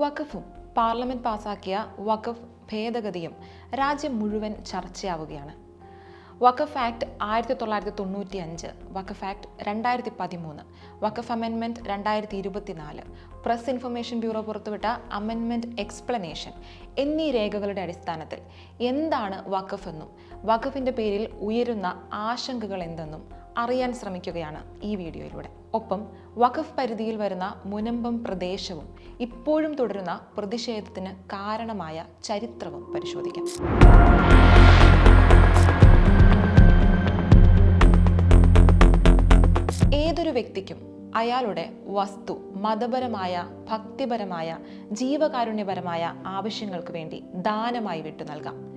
വഖഫും parliament പാസാക്കിയ വഖഫ് ഭേദഗതിയും രാജ്യം മുഴുവൻ ചർച്ചയാവുകയാണ്. വഖഫ് ആക്ട് ആയിരത്തി തൊള്ളായിരത്തി തൊണ്ണൂറ്റി അഞ്ച് വഖഫ് ആക്ട് രണ്ടായിരത്തി പതിമൂന്ന് വഖഫ് അമെൻമെന്റ് രണ്ടായിരത്തി ഇരുപത്തിനാല് പ്രസ് ഇൻഫർമേഷൻ ബ്യൂറോ പുറത്തുവിട്ട അമെൻമെന്റ് എക്സ്പ്ലനേഷൻ എന്നീ രേഖകളുടെ അടിസ്ഥാനത്തിൽ എന്താണ് വഖഫ് എന്നും വഖഫിന്റെ പേരിൽ ഉയരുന്ന ആശങ്കകൾ എന്തെന്നും അറിയാൻ ശ്രമിക്കുകയാണ് ഈ വീഡിയോയിലൂടെ. ഒപ്പം വഖഫ് പരിധിയിൽ വരുന്ന മുനമ്പം പ്രദേശവും ഇപ്പോഴും തുടരുന്ന പ്രതിഷേധത്തിന് കാരണമായ ചരിത്രവും പരിശോധിക്കാം. ഏതൊരു വ്യക്തിക്കും അയാളുടെ വസ്തു മതപരമായ ഭക്തിപരമായ ജീവകാരുണ്യപരമായ ആവശ്യങ്ങൾക്ക് വേണ്ടി ദാനമായി വിട്ടു നൽകാം.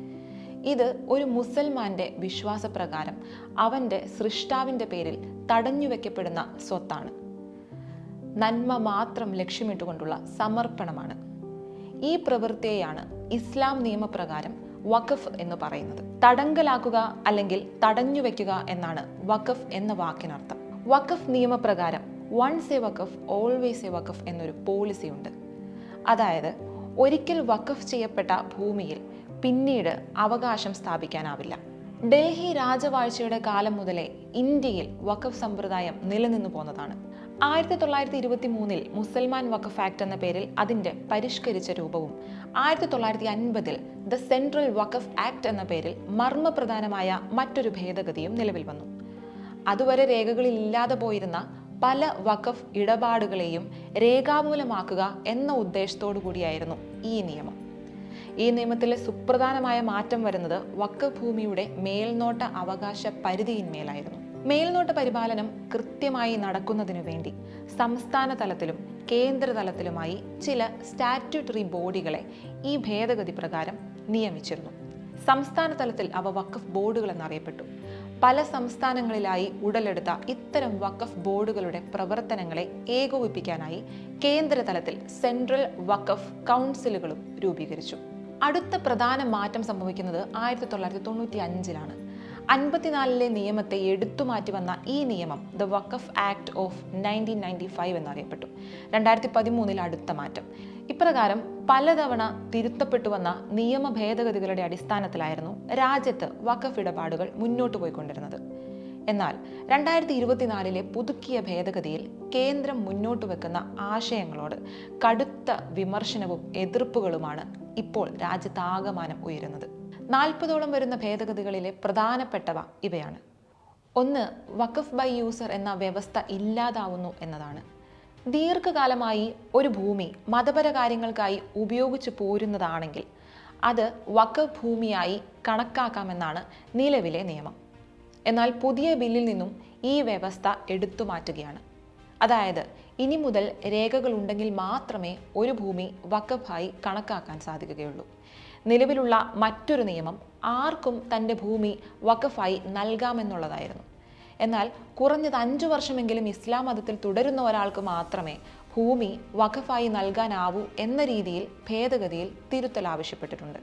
ഇത് ഒരു മുസൽമാന്റെ വിശ്വാസപ്രകാരം അവന്റെ സൃഷ്ടാവിന്റെ പേരിൽ തടഞ്ഞു വെക്കപ്പെടുന്ന സ്വത്താണ്. നന്മ മാത്രം ലക്ഷ്യമിട്ടുകൊണ്ടുള്ള സമർപ്പണമാണ്. ഈ പ്രവൃത്തിയെയാണ് ഇസ്ലാം നിയമപ്രകാരം വഖഫ് എന്ന് പറയുന്നത്. തടങ്കലാക്കുക അല്ലെങ്കിൽ തടഞ്ഞു വെക്കുക എന്നാണ് വഖഫ് എന്ന വാക്കിനർത്ഥം. വഖഫ് നിയമപ്രകാരം once a waqf always a waqf എന്നൊരു പോളിസി ഉണ്ട്. അതായത് ഒരിക്കൽ വഖഫ് ചെയ്യപ്പെട്ട ഭൂമിയിൽ പിന്നീട് അവകാശം സ്ഥാപിക്കാനാവില്ല. ഡൽഹി രാജവാഴ്ചയുടെ കാലം മുതലേ ഇന്ത്യയിൽ വഖഫ് സമ്പ്രദായം നിലനിന്നു പോന്നതാണ്. ആയിരത്തി തൊള്ളായിരത്തി ഇരുപത്തി മൂന്നിൽ മുസൽമാൻ വഖഫ് ആക്ട് എന്ന പേരിൽ അതിന്റെ പരിഷ്കരിച്ച രൂപവും ആയിരത്തി തൊള്ളായിരത്തി അൻപതിൽ ദ സെൻട്രൽ വഖഫ് ആക്ട് എന്ന പേരിൽ മർമ്മപ്രധാനമായ മറ്റൊരു ഭേദഗതിയും നിലവിൽ വന്നു. അതുവരെ രേഖകളിൽ ഇല്ലാതെ പോയിരുന്ന പല വഖഫ് ഇടപാടുകളെയും രേഖാമൂലമാക്കുക എന്ന ഉദ്ദേശത്തോടു കൂടിയായിരുന്നു ഈ നിയമം. ഈ നിയമത്തിലെ സുപ്രധാനമായ മാറ്റം വരുന്നത് വഖഫ് ഭൂമിയുടെ മേൽനോട്ട അവകാശ പരിധിയിന്മേലായിരുന്നു. മേൽനോട്ട പരിപാലനം കൃത്യമായി നടക്കുന്നതിനു വേണ്ടി സംസ്ഥാന തലത്തിലും കേന്ദ്ര തലത്തിലുമായി ചില സ്റ്റാറ്റ്യൂട്ടറി ബോഡികളെ ഈ ഭേദഗതി പ്രകാരം നിയമിച്ചിരുന്നു. സംസ്ഥാന തലത്തിൽ അവ വഖഫ് ബോർഡുകൾ എന്നറിയപ്പെട്ടു പല സംസ്ഥാനങ്ങളിലായി ഉടലെടുത്ത ഇത്തരം വഖഫ് ബോർഡുകളുടെ പ്രവർത്തനങ്ങളെ ഏകോപിപ്പിക്കാനായി കേന്ദ്ര തലത്തിൽ സെൻട്രൽ വഖഫ് കൗൺസിലുകളും രൂപീകരിച്ചു. അടുത്ത പ്രധാന മാറ്റം സംഭവിക്കുന്നത് ആയിരത്തി തൊള്ളായിരത്തി തൊണ്ണൂറ്റി അഞ്ചിലാണ് അൻപത്തിനാലിലെ നിയമത്തെ എടുത്തു മാറ്റി വന്ന ഈ നിയമം the Waqf act of nineteen ninety five എന്നറിയപ്പെട്ടു. രണ്ടായിരത്തി പതിമൂന്നിൽ അടുത്ത മാറ്റം. ഇപ്രകാരം പലതവണ തിരുത്തപ്പെട്ടു വന്ന നിയമ ഭേദഗതികളുടെ അടിസ്ഥാനത്തിലായിരുന്നു രാജ്യത്ത് വഖഫ് ഇടപാടുകൾ മുന്നോട്ട് പോയിക്കൊണ്ടിരുന്നത്. എന്നാൽ രണ്ടായിരത്തി ഇരുപത്തിനാലിലെ പുതുക്കിയ ഭേദഗതിയിൽ കേന്ദ്രം മുന്നോട്ട് വെക്കുന്ന ആശയങ്ങളോട് കടുത്ത വിമർശനവും എതിർപ്പുകളുമാണ് ഇപ്പോൾ രാജ്യത്താകമാനം ഉയരുന്നത്. നാൽപ്പതോളം വരുന്ന ഭേദഗതികളിലെ പ്രധാനപ്പെട്ടവ ഇവയാണ്. ഒന്ന് വഖഫ് ബൈ യൂസർ എന്ന വ്യവസ്ഥ ഇല്ലാതാവുന്നു എന്നതാണ്. ദീർഘകാലമായി ഒരു ഭൂമി മതപര കാര്യങ്ങൾക്കായി ഉപയോഗിച്ചു പോരുന്നതാണെങ്കിൽ അത് വഖഫ് ഭൂമിയായി കണക്കാക്കാമെന്നാണ് നിലവിലെ നിയമം. എന്നാൽ പുതിയ ബില്ലിൽ നിന്നും ഈ വ്യവസ്ഥ എടുത്തു മാറ്റുകയാണ്. അതായത് ഇനി മുതൽ രേഖകളുണ്ടെങ്കിൽ മാത്രമേ ഒരു ഭൂമി വക്കഫായി കണക്കാക്കാൻ സാധിക്കുകയുള്ളൂ. നിലവിലുള്ള മറ്റൊരു നിയമം ആർക്കും തന്റെ ഭൂമി വക്കഫായി നൽകാമെന്നുള്ളതായിരുന്നു. എന്നാൽ കുറഞ്ഞത് അഞ്ചു വർഷമെങ്കിലും ഇസ്ലാം മതത്തിൽ തുടരുന്ന ഒരാൾക്ക് മാത്രമേ ഭൂമി വഖഫായി നൽകാനാവൂ എന്ന രീതിയിൽ ഭേദഗതിയിൽ തിരുത്തൽ ആവശ്യപ്പെട്ടിട്ടുണ്ട്.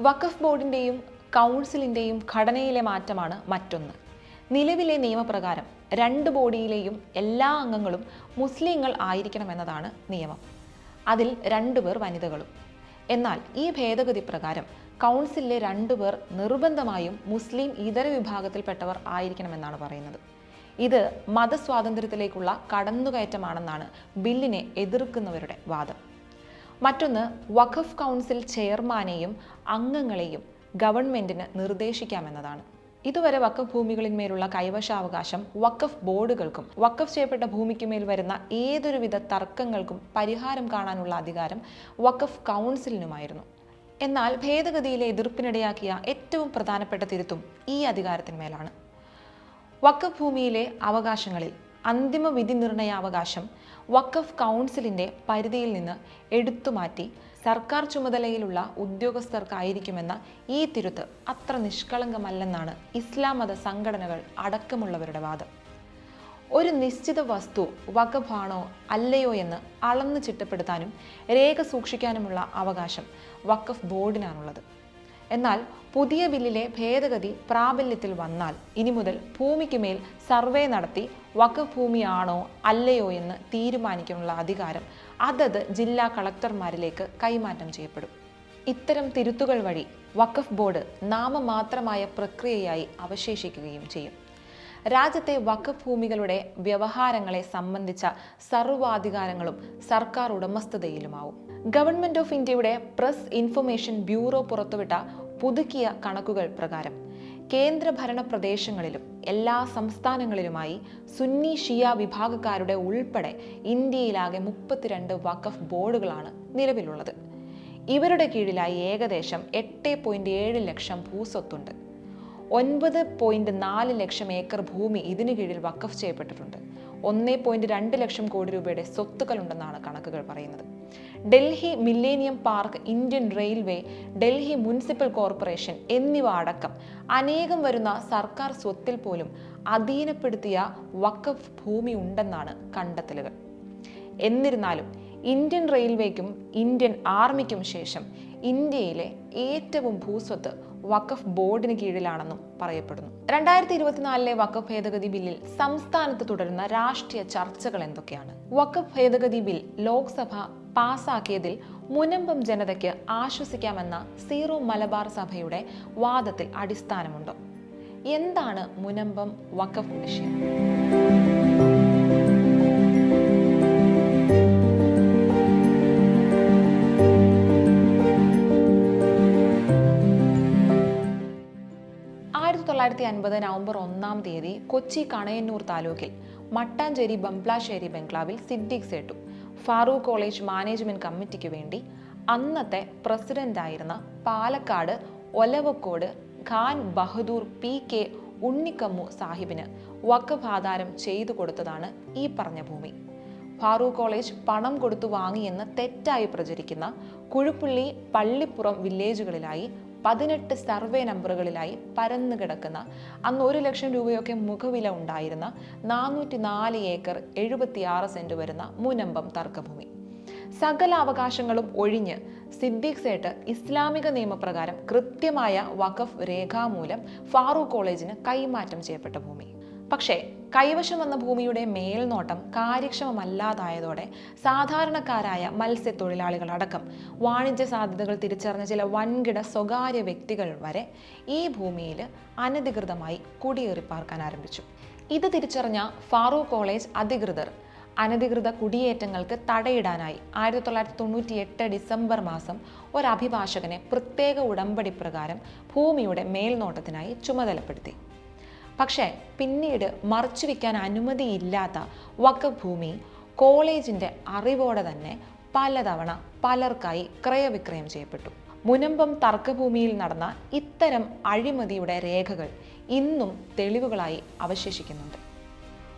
വഖഫ് ബോർഡിന്റെയും കൗൺസിലിന്റെയും ഘടനയിലെ മാറ്റമാണ് മറ്റൊന്ന്. നിലവിലെ നിയമപ്രകാരം രണ്ട് ബോഡിയിലെയും എല്ലാ അംഗങ്ങളും മുസ്ലിങ്ങൾ ആയിരിക്കണമെന്നതാണ് നിയമം. അതിൽ രണ്ടുപേർ വനിതകളും. എന്നാൽ ഈ ഭേദഗതി പ്രകാരം കൗൺസിലിലെ രണ്ടുപേർ നിർബന്ധമായും മുസ്ലിം ഇതര വിഭാഗത്തിൽപ്പെട്ടവർ ആയിരിക്കണമെന്നാണ് പറയുന്നത്. ഇത് മതസ്വാതന്ത്ര്യത്തിലേക്കുള്ള കടന്നുകയറ്റമാണെന്നാണ് ബില്ലിനെ എതിർക്കുന്നവരുടെ വാദം. മറ്റൊന്ന് വഖഫ് കൗൺസിൽ ചെയർമാനെയും അംഗങ്ങളെയും ഗവൺമെന്റിന് നിർദ്ദേശിക്കാമെന്നതാണ്. ഇതുവരെ വക്കഫ് ഭൂമികളിന്മേലുള്ള കൈവശാവകാശം വക്കഫ് ബോർഡുകൾക്കും വക്കഫ് ചെയ്യപ്പെട്ട ഭൂമിക്കുമേൽ വരുന്ന ഏതൊരുവിധ തർക്കങ്ങൾക്കും പരിഹാരം കാണാനുള്ള അധികാരം വക്കഫ് കൗൺസിലിനുമായിരുന്നു. എന്നാൽ ഭേദഗതിയിലെ എതിർപ്പിനിടയാക്കിയ ഏറ്റവും പ്രധാനപ്പെട്ട തിരുത്തും ഈ അധികാരത്തിന്മേലാണ്. വക്കഫ് ഭൂമിയിലെ അവകാശങ്ങളിൽ അന്തിമ വിധി നിർണയാവകാശം വഖഫ് കൗൺസിലിന്റെ പരിധിയിൽ നിന്ന് എടുത്തുമാറ്റി സർക്കാർ ചുമതലയിലുള്ള ഉദ്യോഗസ്ഥർക്കായിരിക്കുമെന്ന ഈ തിരുത്ത് അത്ര നിഷ്കളങ്കമല്ലെന്നാണ് ഇസ്ലാം മത സംഘടനകൾ അടക്കമുള്ളവരുടെ വാദം. ഒരു നിശ്ചിത വസ്തു വഖഫാണോ അല്ലയോ എന്ന് അളന്ന് ചിട്ടപ്പെടുത്താനും രേഖ സൂക്ഷിക്കാനുമുള്ള അവകാശം വഖഫ് ബോർഡിനാണുള്ളത്. എന്നാൽ പുതിയ ബില്ലിലെ ഭേദഗതി പ്രാബല്യത്തിൽ വന്നാൽ ഇനി മുതൽ ഭൂമിക്ക് മേൽ സർവേ നടത്തി വഖഫ് ഭൂമിയാണോ അല്ലയോ എന്ന് തീരുമാനിക്കാനുള്ള അധികാരം അതത് ജില്ലാ കളക്ടർമാരിലേക്ക് കൈമാറ്റം ചെയ്യപ്പെടും. ഇത്തരം തിരുത്തുകൾ വഴി വഖഫ് ബോർഡ് നാമമാത്രമായ പ്രക്രിയയായി അവശേഷിക്കുകയും ചെയ്യും. രാജ്യത്തെ വഖഫ് ഭൂമികളുടെ വ്യവഹാരങ്ങളെ സംബന്ധിച്ച സർവാധികാരങ്ങളും സർക്കാർ ഉടമസ്ഥതയിലുമാവും. ഗവൺമെന്റ് ഓഫ് ഇന്ത്യയുടെ പ്രസ് ഇൻഫർമേഷൻ ബ്യൂറോ പുറത്തുവിട്ട പുതുക്കിയ കണക്കുകൾ പ്രകാരം കേന്ദ്രഭരണ പ്രദേശങ്ങളിലും എല്ലാ സംസ്ഥാനങ്ങളിലുമായി സുന്നി ഷിയ വിഭാഗക്കാരുടെ ഉൾപ്പെടെ ഇന്ത്യയിലാകെ മുപ്പത്തിരണ്ട് വഖഫ് ബോർഡുകളാണ് നിലവിലുള്ളത്. ഇവരുടെ കീഴിലായി ഏകദേശം എട്ട് പോയിന്റ് ഏഴ് ലക്ഷം ഭൂസ്വത്തുണ്ട്. ഒൻപത് പോയിന്റ് നാല് ലക്ഷം ഏക്കർ ഭൂമി ഇതിനു കീഴിൽ വക്കഫ് ചെയ്യപ്പെട്ടിട്ടുണ്ട്. ഒന്നേ പോയിന്റ് രണ്ട് ലക്ഷം കോടി രൂപയുടെ സ്വത്തുക്കളുണ്ടെന്നാണ് കണക്കുകൾ പറയുന്നത്. Delhi millennium park Indian railway Delhi municipal corporation എന്നിവ അടക്കം അനേകം വരുന്ന സർക്കാർ സ്വത്തിൽ പോലും അധീനപ്പെടുത്തിയ വക്കഫ് ഭൂമി ഉണ്ടെന്നാണ് കണ്ടെത്തലുകൾ. എന്നിരുന്നാലും ഇന്ത്യൻ റെയിൽവേക്കും ഇന്ത്യൻ ആർമിക്കും ശേഷം ഇന്ത്യയിലെ ഏറ്റവും ഭൂസ്വത്ത് വഖഫ് ബോർഡിന് കീഴിലാണെന്നും പറയപ്പെടുന്നു. രണ്ടായിരത്തി ഇരുപത്തിനാലിലെ വഖഫ് ഭേദഗതി ബില്ലിൽ സംസ്ഥാനത്ത് തുടരുന്ന രാഷ്ട്രീയ ചർച്ചകൾ എന്തൊക്കെയാണ്? വഖഫ് ഭേദഗതി ബിൽ ലോക്സഭ പാസാക്കിയതിൽ മുനമ്പം ജനതയ്ക്ക് ആശ്വസിക്കാമെന്ന സീറോ മലബാർ സഭയുടെ വാദത്തിൽ അടിസ്ഥാനമുണ്ടോ? എന്താണ് മുനമ്പം വഖഫ് വിഷയം? ആയിരത്തി തൊള്ളായിരത്തി അൻപത് നവംബർ ഒന്നാം തീയതി കൊച്ചി കണയന്നൂർ താലൂക്കിൽ മട്ടാഞ്ചേരി ബംപ്ലാശ്ശേരി ബംഗ്ലാവിൽ സിദ്ദിഖ് സേട്ടു ഫാറൂഖ് കോളേജ് മാനേജ്മെന്റ് കമ്മിറ്റിക്ക് വേണ്ടി അന്നത്തെ പ്രസിഡന്റായിരുന്ന പാലക്കാട് ഒലവക്കോട് ഖാൻ ബഹദൂർ പി കെ ഉണ്ണിക്കമ്മു സാഹിബിന് വഖഫ് ആധാരം ചെയ്തു കൊടുത്തതാണ് ഈ പറഞ്ഞ ഭൂമി. ഫാറൂഖ് കോളേജ് പണം കൊടുത്തു വാങ്ങിയെന്ന് തെറ്റായി പ്രചരിക്കുന്ന കുഴുപ്പുള്ളി പള്ളിപ്പുറം വില്ലേജുകളിലായി പതിനെട്ട് സർവേ നമ്പറുകളിലായി പരന്നു കിടക്കുന്ന അന്ന് ഒരു ലക്ഷം രൂപയൊക്കെ മുഖവില ഉണ്ടായിരുന്ന നാനൂറ്റി നാല് ഏക്കർ എഴുപത്തിയാറ് സെന്റ് വരുന്ന മുനമ്പം തർക്കഭൂമി. സകല അവകാശങ്ങളും ഒഴിഞ്ഞ് സിദ്ദീഖ് സേട്ട് ഇസ്ലാമിക നിയമപ്രകാരം കൃത്യമായ വഖഫ് രേഖാമൂലം ഫാറൂഖ് കോളേജിന് കൈമാറ്റം ചെയ്യപ്പെട്ട ഭൂമി. പക്ഷേ കൈവശം വന്ന ഭൂമിയുടെ മേൽനോട്ടം കാര്യക്ഷമമല്ലാതായതോടെ സാധാരണക്കാരായ മത്സ്യത്തൊഴിലാളികളടക്കം വാണിജ്യ സാധ്യതകൾ തിരിച്ചറിഞ്ഞ ചില വൻകിട സ്വകാര്യ വ്യക്തികൾ വരെ ഈ ഭൂമിയിൽ അനധികൃതമായി കുടിയേറി പാർക്കാൻ ആരംഭിച്ചു. ഇത് തിരിച്ചറിഞ്ഞ ഫാറൂഖ് കോളേജ് അധികൃതർ അനധികൃത കുടിയേറ്റങ്ങൾക്ക് തടയിടാനായി ആയിരത്തി തൊള്ളായിരത്തി തൊണ്ണൂറ്റി എട്ട് ഡിസംബർ മാസം ഒരു അഭിഭാഷകനെ പ്രത്യേക ഉടമ്പടി പ്രകാരം ഭൂമിയുടെ മേൽനോട്ടത്തിനായി ചുമതലപ്പെടുത്തി. പക്ഷേ പിന്നീട് മറച്ചു വയ്ക്കാൻ അനുമതിയില്ലാത്ത വക്കഭൂമി ഭൂമി കോളേജിന്റെ അറിവോടെ തന്നെ പലതവണ പലർക്കായി ക്രയവിക്രയം ചെയ്യപ്പെട്ടു. മുനമ്പം തർക്കഭൂമിയിൽ നടന്ന ഇത്തരം അഴിമതിയുടെ രേഖകൾ ഇന്നും തെളിവുകളായി അവശേഷിക്കുന്നുണ്ട്.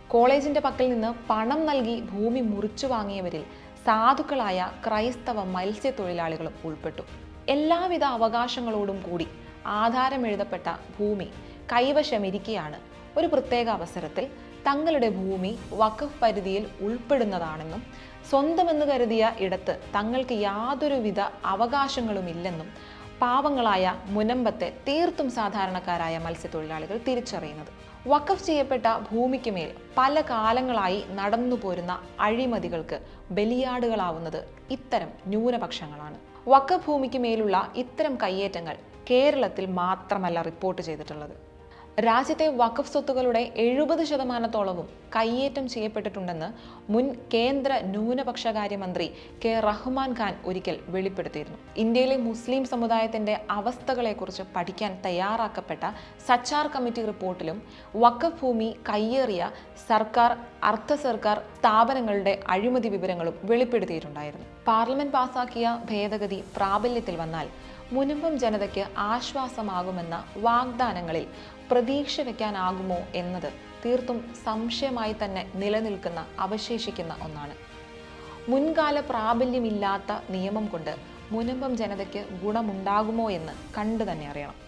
കോളേജിന്റെ പക്കൽ നിന്ന് പണം നൽകി ഭൂമി മുറിച്ചു വാങ്ങിയവരിൽ സാധുക്കളായ ക്രൈസ്തവ മത്സ്യത്തൊഴിലാളികളും ഉൾപ്പെട്ടു. എല്ലാവിധ അവകാശങ്ങളോടും കൂടി ആധാരമെഴുതപ്പെട്ട ഭൂമി കൈവശമിരിക്കെയാണ് ഒരു പ്രത്യേക അവസരത്തിൽ തങ്ങളുടെ ഭൂമി വഖഫ് പരിധിയിൽ ഉൾപ്പെടുന്നതാണെന്നും സ്വന്തമെന്ന് കരുതിയ ഇടത്ത് തങ്ങൾക്ക് യാതൊരുവിധ അവകാശങ്ങളുമില്ലെന്നും പാവങ്ങളായ മുനമ്പത്തെ തീർത്തും സാധാരണക്കാരായ മത്സ്യത്തൊഴിലാളികൾ തിരിച്ചറിയുന്നത്. വഖഫ് ചെയ്യപ്പെട്ട ഭൂമിക്ക് മേൽ പല കാലങ്ങളായി നടന്നു പോരുന്ന അഴിമതികൾക്ക് ബലിയാടുകളാവുന്നത് ഇത്തരം ന്യൂനപക്ഷങ്ങളാണ്. വഖഫ് ഭൂമിക്ക് മേലുള്ള ഇത്തരം കയ്യേറ്റങ്ങൾ കേരളത്തിൽ മാത്രമല്ല റിപ്പോർട്ട് ചെയ്തിട്ടുള്ളത്. രാജ്യത്തെ വഖഫ് സ്വത്തുക്കളുടെ എഴുപത് ശതമാനത്തോളവും കയ്യേറ്റം ചെയ്യപ്പെട്ടിട്ടുണ്ടെന്ന് മുൻ കേന്ദ്ര ന്യൂനപക്ഷകാര്യമന്ത്രി കെ റഹ്മാൻ ഖാൻ ഒരിക്കൽ വെളിപ്പെടുത്തിയിരുന്നു. ഇന്ത്യയിലെ മുസ്ലിം സമുദായത്തിന്റെ അവസ്ഥകളെക്കുറിച്ച് പഠിക്കാൻ തയ്യാറാക്കപ്പെട്ട സച്ചാർ കമ്മിറ്റി റിപ്പോർട്ടിലും വഖഫ് ഭൂമി കയ്യേറിയ സർക്കാർ അർദ്ധ സർക്കാർ സ്ഥാപനങ്ങളുടെ അഴിമതി വിവരങ്ങളും വെളിപ്പെടുത്തിയിട്ടുണ്ടായിരുന്നു. പാർലമെന്റ് പാസാക്കിയ ഭേദഗതി പ്രാബല്യത്തിൽ വന്നാൽ മുനമ്പം ജനതയ്ക്ക് ആശ്വാസമാകുമെന്ന വാഗ്ദാനങ്ങളിൽ പ്രതീക്ഷ വയ്ക്കാനാകുമോ എന്നത് തീർത്തും സംശയമായി തന്നെ നിലനിൽക്കുന്ന അവശേഷിക്കുന്ന ഒന്നാണ്. മുൻകാല പ്രാബല്യമില്ലാത്ത നിയമം കൊണ്ട് മുനമ്പം ജനതയ്ക്ക് ഗുണമുണ്ടാകുമോ എന്ന് കണ്ടു തന്നെ അറിയണം.